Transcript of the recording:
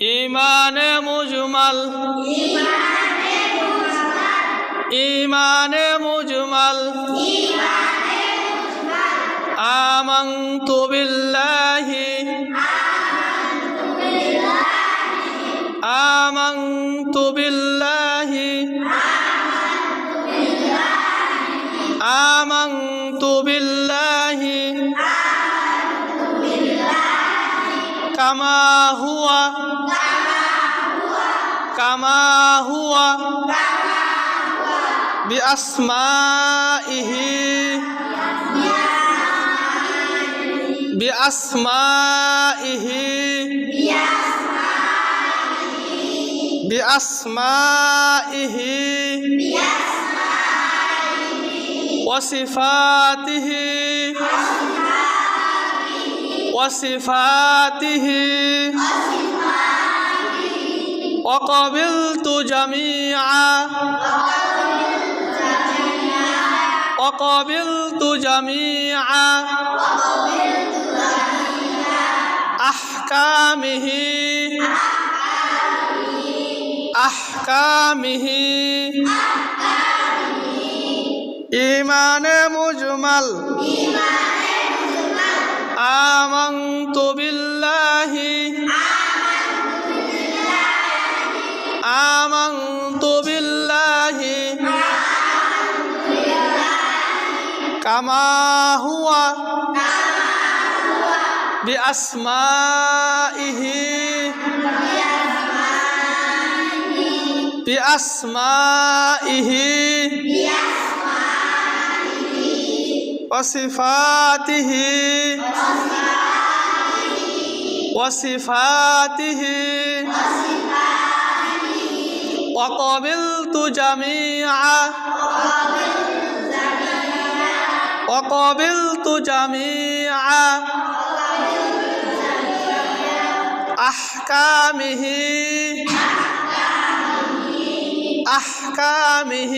ইমানে মুজুমাল। ইমানে মুজমাল। আমন্তু বিল্লাহি। আমন্তু বিল্লাহি। আমন্তু বিল্লাহি। কামা হুয়া। কামা হুয়া। বিআসমাইহি। বিআসমাইহি। বিআসমাইহি। বিআসমাইহি ওয়া সিফাতিহি। وصفاته وقبلت جميعا وقبلت جميعا أحكامه أحكامه إيمان مجمل آمنت كما هو بأسمائه بأسمائه وصفاته وصفاته وقبلت جميعا وقبلت جميعا أحكامه أحكامه